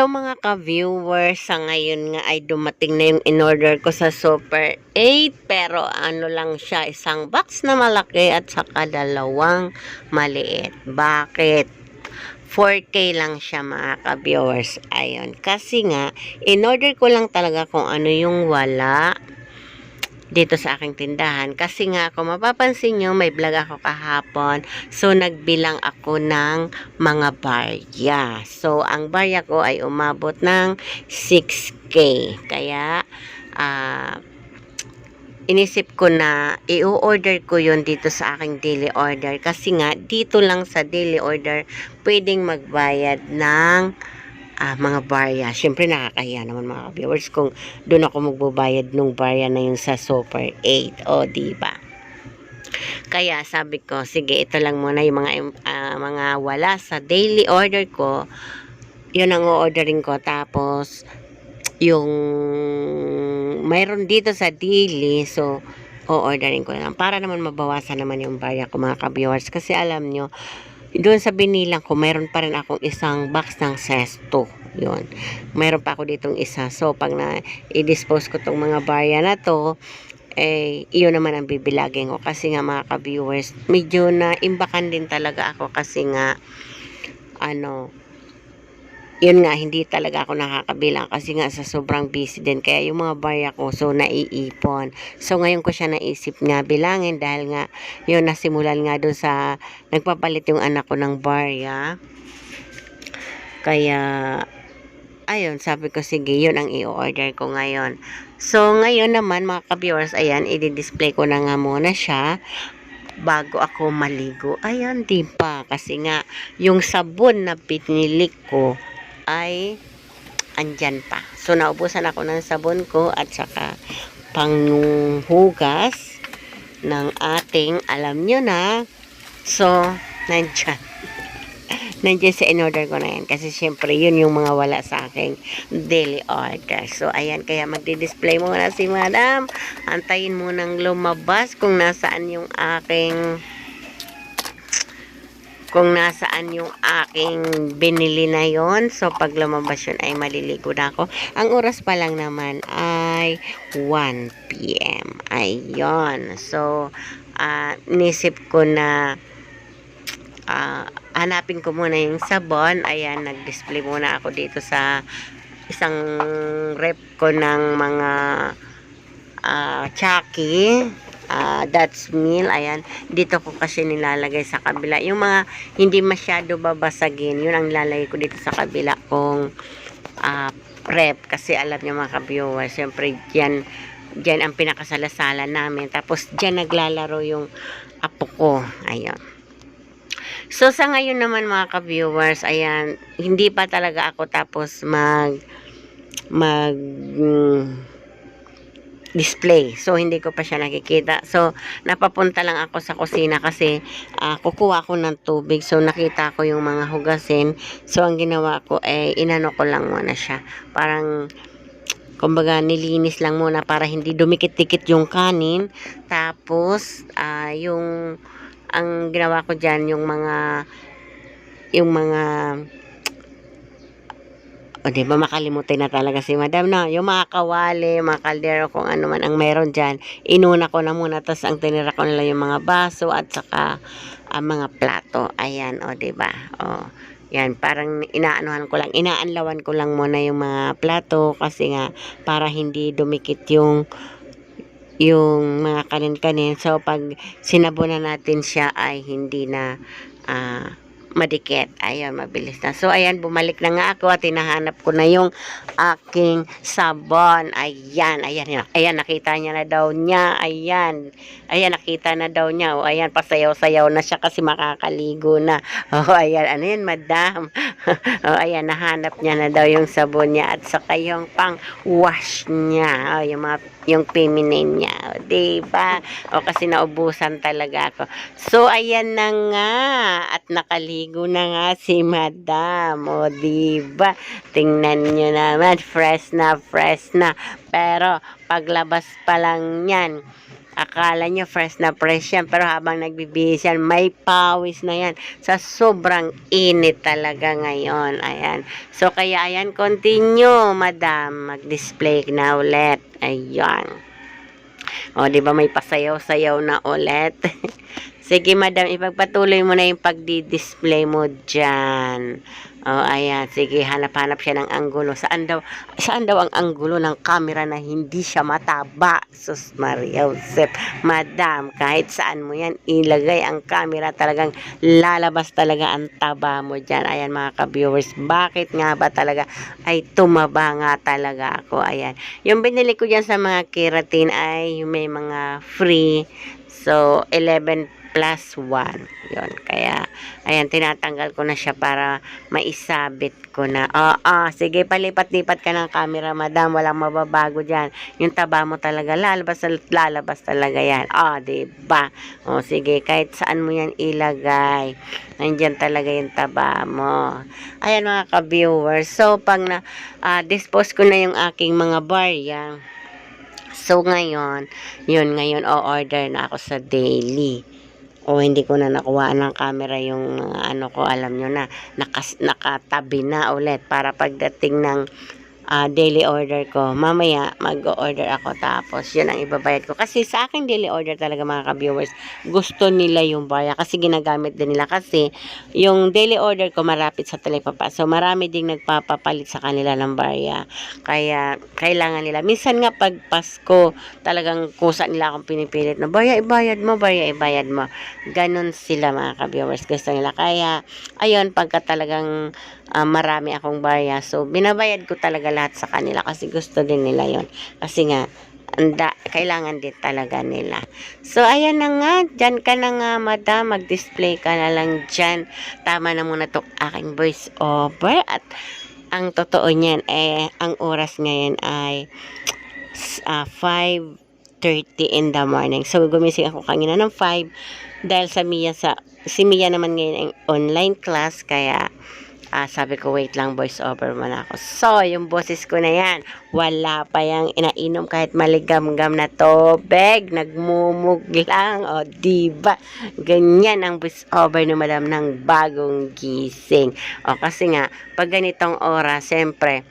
Hello mga ka-viewers, sa ngayon nga ay dumating na yung in-order ko sa Super 8 pero ano lang siya, isang box na malaki at saka dalawang maliit. Bakit? 4K lang siya mga ka-viewers. Ayun, kasi nga, in-order ko lang talaga kung ano yung wala dito sa aking tindahan. Kasi nga, kung mapapansin nyo, may vlog ako kahapon. So, nagbilang ako ng mga barya. So, ang barya ko ay umabot ng 6K. Kaya, ah, inisip ko na i-order ko yon dito sa aking daily order. Kasi nga, dito lang sa daily order, pwedeng magbayad ng ah, mga barya. Siyempre nakakahiya naman mga viewers kung doon ako magbabayad nung barya na yun sa Super 8. O, di ba? Kaya sabi ko, sige, ito lang muna yung mga ah, mga wala sa daily order ko. Yun ang o-ordering ko. Tapos, yung mayroon dito sa daily, so, o-ordering ko lang. Para naman mabawasan naman yung barya ko mga ka-viewers. Kasi alam nyo, doon sa binilang ko, mayroon pa rin akong isang box ng sesto. Yun. Mayroon pa ako ditong isa. So, pag na i-dispose ko tong mga barya na to, eh, iyon naman ang bibilagin ko. Kasi nga mga ka-viewers, medyo na imbakan din talaga ako kasi nga, ano, yun nga, hindi talaga ako nakakabilang kasi nga sa sobrang busy din. Kaya yung mga barya ko, so naiipon. So ngayon ko siya naisip nga bilangin dahil nga, yun nasimulan nga doon sa, nagpapalit yung anak ko ng barya. Kaya, ayun, sabi ko, sige, yun ang i-order ko ngayon. So ngayon naman mga ka-viewers, ayan, i-display ko na nga muna siya bago ako maligo. Ayan, di pa. Kasi nga, yung sabon na pinili ko ay andyan pa. So, naubusan ako ng sabon ko at saka panghugas ng ating, alam nyo na, so, nandyan. Nandiyan sa in-order ko na yan. Kasi syempre, yun yung mga wala sa aking daily order. So, ayan. Kaya magdi-display muna si madam. Antayin mo nang lumabas kung nasaan yung aking kung nasaan yung aking binili na yon So, pag lumabas yun ay maliligo na ako. Ang oras pa lang naman ay 1 p.m. Ayun. So, uh, nisip ko na ah, hanapin ko muna yung sabon. Ayan, nag-display muna ako dito sa isang rep ko ng mga ah, Chucky. Ah, that's meal. Ayan, dito ko kasi nilalagay sa kabila. Yung mga hindi masyado babasagin, yun ang nilalagay ko dito sa kabila kong ah, rep. Kasi alam niyo mga ka-viewers, syempre dyan, dyan ang pinakasalasala namin. Tapos dyan naglalaro yung apo ko. Ayun. So, sa ngayon naman mga ka-viewers, ayan, hindi pa talaga ako tapos mag, mag, mm, display. So, hindi ko pa siya nakikita. So, napapunta lang ako sa kusina kasi ah, kukuha ko ng tubig. So, nakita ko yung mga hugasin. So, ang ginawa ko ay inano ko lang muna siya. Parang, kumbaga, nilinis lang muna para hindi dumikit-dikit yung kanin. Tapos, ah, yung, ang ginawa ko dyan, yung mga, yung mga, o di ba makalimutin na talaga si madam na yung mga kawali, mga kaldero kung ano man ang meron dyan inuna ko na muna tapos ang tinira ko nila yung mga baso at saka ang mga plato. Ayan o di ba o yan parang inaanuhan ko lang inaanlawan ko lang muna yung mga plato kasi nga para hindi dumikit yung yung mga kanin-kanin. So pag sinabunan natin siya ay hindi na ah madikit. Ayan, mabilis na. So, ayan, bumalik na nga ako at hinahanap ko na yung aking sabon. Ayan, ayan, ayan, nakita niya na daw niya. Ayan, ayan, nakita na daw niya. O, ayan, pasayaw-sayaw na siya kasi makakaligo na. O, ayan, ano yan, madam? o, ayan, nahanap niya na daw yung sabon niya at saka yung pang wash niya. O, yung mga yung feminine niya. O, diba? O, kasi naubusan talaga ako. So, ayan na nga. At nakaligo na nga si madam. O, diba? Tingnan nyo naman. Fresh na, fresh na. Pero, paglabas pa lang yan, Akala nyo fresh na fresh yan, pero habang nagbibihis yan, may pawis na yan. Sa sobrang init talaga ngayon. Ayan. So, kaya ayan, continue, madam. Mag-display na ulit. Ayan. O, di ba may pasayaw-sayaw na ulit? Sige, madam, ipagpatuloy mo na yung pagdi-display mo dyan. O, ayan. Sige, hanap-hanap siya ng anggulo. Saan daw, saan daw ang anggulo ng camera na hindi siya mataba? Sus Maria Josep. Madam, kahit saan mo yan ilagay ang camera, talagang lalabas talaga ang taba mo dyan. Ayan, mga ka-viewers. Bakit nga ba talaga ay tumaba nga talaga ako? Ayan. Yung binili ko dyan sa mga keratin ay may mga free. So, 11 plus 1. Yun. Kaya, ayan, tinatanggal ko na siya para maisabit ko na. Oo, oh, sige, palipat-lipat ka ng camera, madam. Walang mababago dyan. Yung taba mo talaga, lalabas, lalabas talaga yan. Ah, oh, diba? O, oh, sige, kahit saan mo yan ilagay. Nandyan talaga yung taba mo. Ayan, mga ka-viewers. So, pag na, ah, dispose ko na yung aking mga barya, So, ngayon, yun, ngayon, o-order na ako sa daily. O, hindi ko na nakuha ng camera yung mga ano ko, alam nyo na, nakas, nakatabi na ulit para pagdating ng ah, daily order ko. Mamaya, mag-order ako tapos yun ang ibabayad ko. Kasi sa akin daily order talaga mga ka-viewers, gusto nila yung barya kasi ginagamit din nila kasi yung daily order ko marapit sa talipapa. So, marami ding nagpapapalit sa kanila ng barya. Kaya, kailangan nila. Minsan nga pag Pasko, talagang kusa nila akong pinipilit na barya, ibayad mo, barya, ibayad mo. Ganon sila mga ka-viewers. Gusto nila. Kaya, ayun, pagka talagang ah, marami akong barya. So, binabayad ko talaga lahat sa kanila kasi gusto din nila yon Kasi nga, anda, kailangan din talaga nila. So, ayan na nga. Dyan ka na nga, madam. Mag-display ka na lang dyan. Tama na muna to aking voice over. At ang totoo niyan, eh, ang oras ngayon ay uh, 5.30 in the morning. So, gumising ako kanina ng 5 dahil sa Mia sa si Mia naman ngayon ang online class kaya ah, sabi ko wait lang voice over muna ako. So, yung boses ko na yan, wala pa yung inainom kahit maligam-gam na tubig, nagmumug lang, o diba? Ganyan ang voice over ni madam ng bagong gising. O kasi nga, pag ganitong oras, siyempre,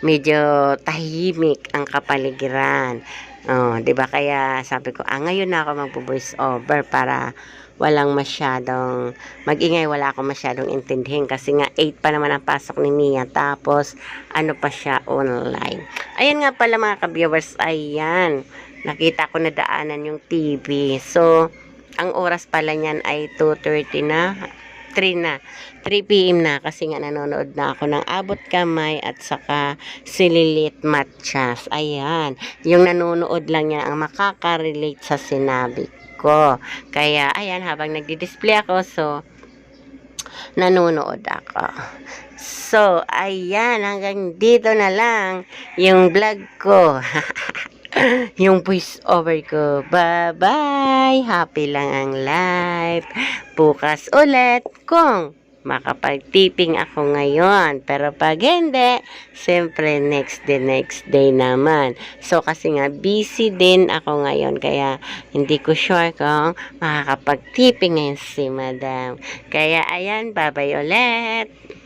medyo tahimik ang kapaligiran. Oh, 'di ba kaya sabi ko, ah ngayon na ako magbo-voice over para walang masyadong magingay, wala akong masyadong intindihin kasi nga 8 pa naman ang pasok ni Mia tapos ano pa siya online. Ayan nga pala mga ka-viewers, ayan. Nakita ko na daanan yung TV. So, ang oras pala niyan ay 2.30 na 3 na. 3 p.m. na kasi nga nanonood na ako ng abot kamay at saka sililit matchas. Ayan. Yung nanonood lang yan ang makaka-relate sa sinabi ko. Kaya, ayan, habang nagdi-display ako, so, nanonood ako. So, ayan, hanggang dito na lang yung vlog ko. yung voice over ko. Bye-bye! Happy lang ang life. Bukas ulit kung makapag-tipping ako ngayon. Pero pag hindi, siyempre next day, next day naman. So, kasi nga, busy din ako ngayon. Kaya, hindi ko sure kung makakapag-tipping ngayon si madam. Kaya, ayan, bye-bye ulit.